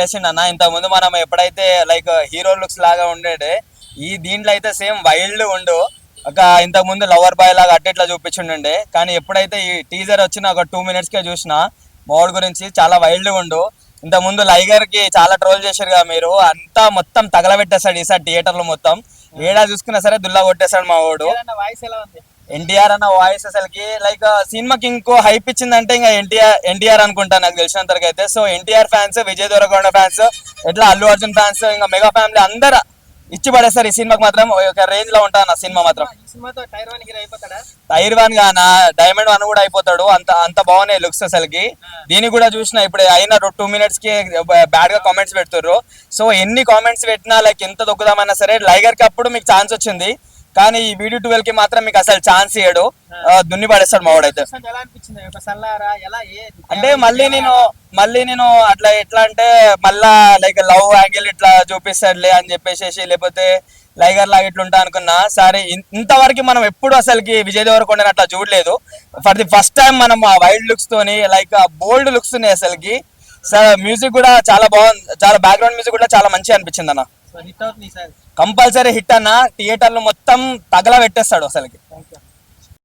చేసిండు అన్న. ఇంత ముందు మనం ఎప్పుడైతే లైక్ హీరో లుక్స్ లాగా ఉండేది ఈ దీంట్లో అయితే సేమ్ వైల్డ్ ఉండు. ఒక ఇంతకు ముందు లవర్ బాయ్ లాగా అట్టిట్లా చూపించుండే కానీ ఎప్పుడైతే ఈ టీజర్ వచ్చిన ఒక టూ మినిట్స్ కే చూసిన మోడ్ గురించి చాలా వైల్డ్ ఉండు. ఇంత ముందు లైగర్కి చాలా ట్రోల్ చేశారు కదా మీరు అంతా మొత్తం తగలబెట్టేస్తాడు ఈసారి థియేటర్లో మొత్తం. ఏడా చూసుకున్నా సరే దుల్లా కొట్టేస్తాడు మా వాడు వాయిస్ ఎలా ఉంది? ఎన్టీఆర్ అన్న వాయిస్ అసలుకి లైక్ సినిమాకి ఇంకో హైప్ ఇచ్చిందంటే ఇంకా ఎన్టీఆర్ ఎన్టీఆర్ అనుకుంటా నాకు తెలిసినంత వరకు అయితే so NTR fans Vijay Deverakonda fans ఎట్లా అల్లు అర్జున్ ఫ్యాన్స్ ఇంకా మెగా ఫ్యామిలీ అందరు ఇచ్చి పడేస్తారు ఈ సినిమాకి మాత్రం. ఒక రేంజ్లో ఉంటాను ఆ సినిమా మాత్రం. టైర్ వన్ గానా డైమండ్ వన్ కూడా అయిపోతాడు. అంత అంత బాగున్నాయి లుక్స్ అసలుకి. దీన్ని కూడా చూసిన ఇప్పుడు అయిన టూ మినిట్స్కి బ్యాడ్గా కామెంట్స్ పెడుతుర్రు. సో ఎన్ని కామెంట్స్ పెట్టినా లైక్ ఎంత దొక్కుదామన్నా సరే లైగర్కి అప్పుడు మీకు ఛాన్స్ వచ్చింది. కానీ ఈ వీడియో ట్వెల్వ్కి మాత్రం మీకు అసలు ఛాన్స్ ఇయ్యడు. దున్ని పడేస్తాడు మావాడైతే అంటే మళ్ళీ నేను మళ్ళీ నేను అట్లా ఎట్లా అంటే మళ్ళా లైక్ లవ్ యాంగిల్ ఇట్లా చూపిస్తాడులే అని చెప్పేసి లేకపోతే లైగర్ లాగా ఇట్లా ఉంటా అనుకున్నా. సరే ఇంతవరకు మనం ఎప్పుడు అసలుకి విజయ్ దేవరకొండ అట్లా చూడలేదు. ఫర్ ది ఫస్ట్ టైం మనం ఆ వైల్డ్ లుక్స్ తోని లైక్ ఆ బోల్డ్ లుక్స్ ఉన్నాయి అసలుకి. సార్ మ్యూజిక్ కూడా చాలా బాగుంది చాలా బ్యాక్గ్రౌండ్ మ్యూజిక్ కూడా చాలా మంచిగా అనిపించింది అన్న. కంపల్సరీ హిట్ అన్న థియేటర్లు మొత్తం తగల పెట్టేస్తాడు అసలుకి.